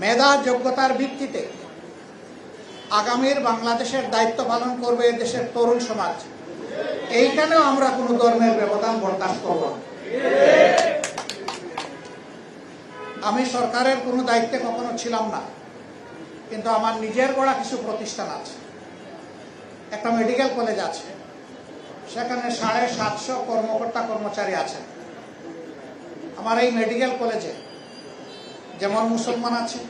মেধা যোগ্যতার ভিত্তিতে আগামীর বাংলাদেশের দায়িত্ব পালন করবে দেশের তরুণ সমাজ। এইখানেও আমরা কোনো ধর্মের ব্যবধান বরদাস্ত করব আমি সরকারের কোনো দায়িত্বে কখনো ছিলাম না, কিন্তু আমার নিজের গড়া কিছু প্রতিষ্ঠান আছে। একটা মেডিকেল কলেজ আছে, সেখানে সাড়ে সাতশো কর্মকর্তা কর্মচারী আছেন। আমার এই মেডিকেল কলেজে যেমন মুসলমান আছে,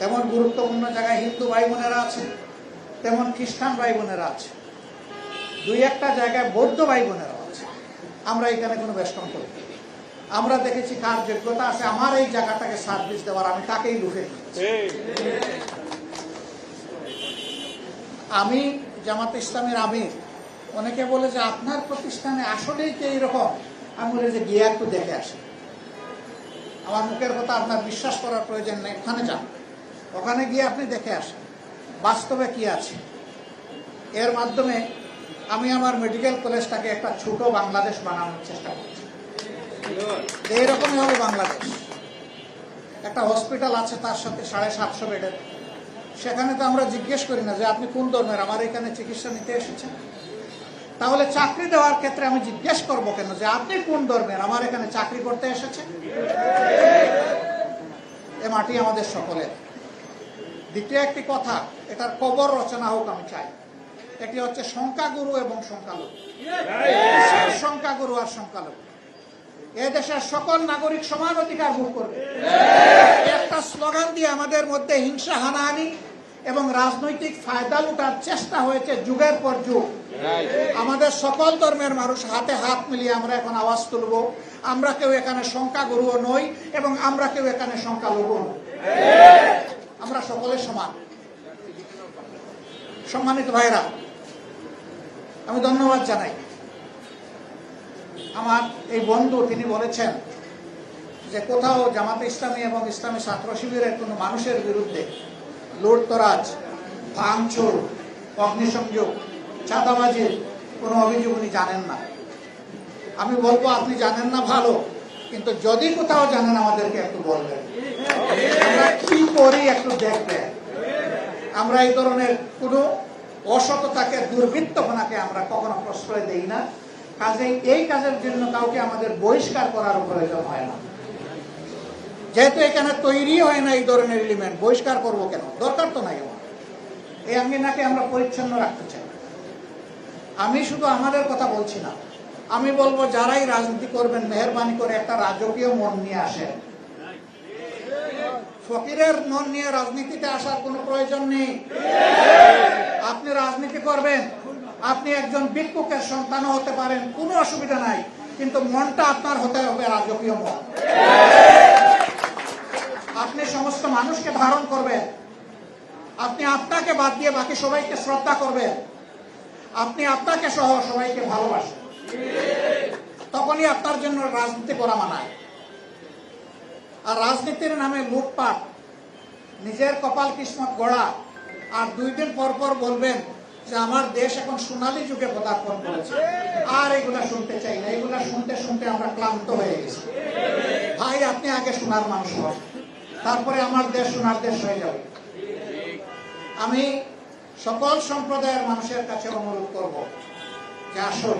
তেমন গুরুত্বপূর্ণ জায়গায় হিন্দু ভাই বোনেরা আছে, তেমন খ্রিস্টান ভাই বোনেরা আছে। দুই একটা জায়গায় বৌদ্ধ ভাই বোনেরা আছে। আমরা এখানে কোনো বেষ্টন করি আমরা দেখেছি কার যোগ্যতা আছে, আমার এই জায়গাটাকে সার্ভিস দেওয়ার, আমি তাকেই নিয়েছি। আমি জামাত ইসলামের আমির, অনেকে বলে যে আপনার প্রতিষ্ঠানে আসলেই কি এইরকম? আমি বলে যে গিয়ে একটু দেখে আসি। আমার মুখের কথা আপনার বিশ্বাস করার প্রয়োজন নেই, ওখানে যান। ওখানে গিয়ে আপনি দেখে আসেন, বাস্তবে কি আছে। এর মাধ্যমে আমি আমার মেডিকেল কলেজটাকে একটা ছোট বাংলাদেশ বানানোর চেষ্টা করছি। এইরকমই হবে বাংলাদেশ। একটা হসপিটাল আছে, তার সাথে সাড়ে সাতশো বেডের সেখানে তো আমরা জিজ্ঞেস করি না যে আপনি কোন ধর্মের? আমার এখানে চিকিৎসা নিতে এসেছেন? তাহলে চাকরি দেওয়ার ক্ষেত্রে আমি জিজ্ঞেস করব কেন যে আপনি কোন ধর্মের? আমার এখানে চাকরি করতে এসেছেন এ মাটি আমাদের সকলের। দ্বিতীয় একটি কথা, এটার কবর রচনা হোক আমি চাই। এটি হচ্ছে সংখ্যাগুরু এবং সংখ্যালঘু। সংখ্যাগুরু আর সংখ্যালঘু। এ দেশের সকল নাগরিক সমান অধিকার ভোগ করবে। একটা স্লোগান দিয়ে আমাদের মধ্যে হিংসা, হানাহানি এবং রাজনৈতিক ফায়দা লুটার চেষ্টা হয়েছে যুগের পর যুগ। আমাদের সকল ধর্মের মানুষ হাতে হাত মিলিয়ে আমরা এখন আওয়াজ তুলব। আমরা কেউ এখানে সংখ্যাগুরুও নই এবং আমরা কেউ এখানে সংখ্যালঘু নই। আমরা সকলে সমান। সম্মানিত ভাইরা আমি ধন্যবাদ জানাই। আমার এই বন্ধু তিনি বলেছেন যে কোথাও জামাতে ইসলামী এবং ইসলামী ছাত্র শিবিরের কোনো মানুষের বিরুদ্ধে লুটতরাজ ভাঙচুর, অগ্নিসংযোগ চাঁদাবাজির কোনো অভিযোগ উনি জানেন না। আমি বলব, আপনি জানেন না, ভালো। কিন্তু যদি কোথাও জানেন, আমাদেরকে একটু বলবেন। আমরা কি করি একটু দেখবেন। আমরা এই ধরনের কোনো অসততাকে, দুর্বৃত্তপনাকে আমরা কখনো প্রশ্রয় দেই না। কাজেই এই কাজের জন্য কাউকে আমাদের বহিষ্কার করার প্রয়োজন হয় না। যেহেতু এখানে তৈরি হয় না এই ধরনের এলিমেন্ট বহিষ্কার করব কেন? দরকার তো নাই আমার। এই আঙ্গিনাকে আমরা পরিচ্ছন্ন রাখতে চাই। আমি শুধু আমাদের কথা বলছি না, আমি বলব যারাই রাজনীতি করবেন, মেহরবানি করে একটা রাজকীয় মন নিয়ে আসেন। ফকিরের মন নিয়ে রাজনীতিতে আসার কোনো প্রয়োজন নেই। আপনি রাজনীতি করবেন, আপনি একজন ভিক্ষুকের সন্তানও হতে পারেন, কোনো অসুবিধা নাই, কিন্তু মনটা আপনার হতে হবে রাজকীয় মন। আপনি সমস্ত মানুষকে ধারণ করবেন। আপনি আপনাকে বাদ দিয়ে বাকি সবাইকে শ্রদ্ধা করবেন। আপনি আপনাকে সহ সবাইকে ভালোবাসেন। তখনই আপনার জন্য রাজনীতি করা মানায়। আর রাজনীতির নামে লুটপাট, নিজের কপাল কিসমত গড়া, আর দুই দিন পর পর বলবেন যে আমার দেশ এখন সোনালী যুগে পদার্পণ করেছে। আর এগুলা শুনতে চাই না। এগুলা শুনতে শুনতে আমরা ক্লান্ত হয়ে গেছি। ভাই, আপনি আগে সোনার মানুষ হন। তারপরে আমার দেশ সোনার দেশ হয়ে যাবে। আমি সকল সম্প্রদায়ের মানুষের কাছে অনুরোধ করব যে আসুন,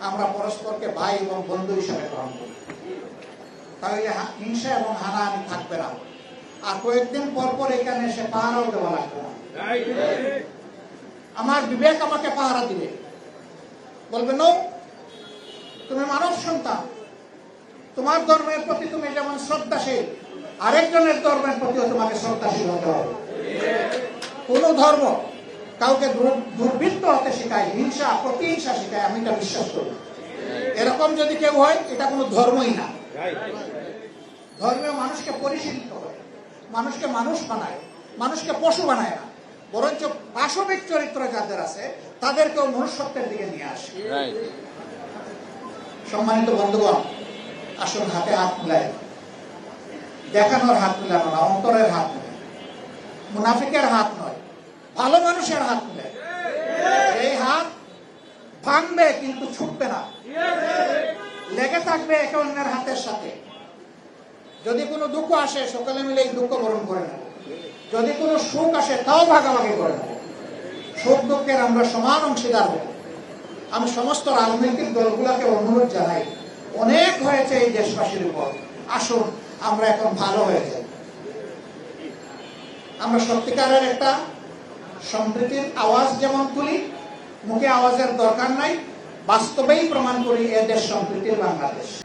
আমরা পরস্পরকে ভাই এবং বন্ধু হিসাবে গ্রহণ করি। তাহলে হিংসা এবং হানাহানি থাকবে না। আর কয়েকদিন পর পর এখানে এসে পাহারাও দেওয়া লাগবে না। আমার বিবেক আমাকে পাহারা দিবে। বলবে, নো, তুমি মানব সন্তান। তোমার ধর্মের প্রতি তুমি যেমন শ্রদ্ধাশীল আরেকজনের ধর্মের প্রতিও তোমাকে শ্রদ্ধাশীল হতে হবে। কোন ধর্ম কাউকে দুর- দুর্বৃত্ত হতে শেখায় হিংসা প্রতিহিংসা শেখায় আমি এটা বিশ্বাস করি। এরকম যদি কেউ হয় এটা কোনো ধর্মই না। ধর্মীয় মানুষকে পরিশীলিত করে মানুষকে মানুষ বানায় মানুষকে পশু বানায় না। বরঞ্চ পাশবিক চরিত্র যাদের আছে তাদেরকেও মনুষ্যত্বের দিকে নিয়ে আসে। সম্মানিত বন্ধুগণ আসুন হাতে হাত মিলাই দেখানোর হাত মিলানো না, অন্তরের হাত মিলাই মুনাফিকের হাত নয়, ভালো মানুষের হাত মিলাই এই হাত ভাঙবে কিন্তু ছুটবে না। লেগে থাকবে একে অন্যের হাতের সাথে। যদি কোনো দুঃখ আসে, সকলে মিলে এই দুঃখ বরণ করে নেব। যদি কোনো সুখ আসে, তাও ভাগাভাগি করে নেব। সুখ দুঃখের আমরা সমান অংশীদার হব। আমি সমস্ত রাজনৈতিক দলগুলোকে অনুরোধ জানাই, অনেক হয়েছে এই দেশবাসীর উপর। আসুন আমরা এখন ভালো হয়ে যাই। আমরা সত্যিকারের একটা সম্প্রীতির আওয়াজ যেমন তুলি, মুখে আওয়াজের দরকার নাই, বাস্তবেই প্রমাণ করি এদের সম্প্রীতির বাংলাদেশ।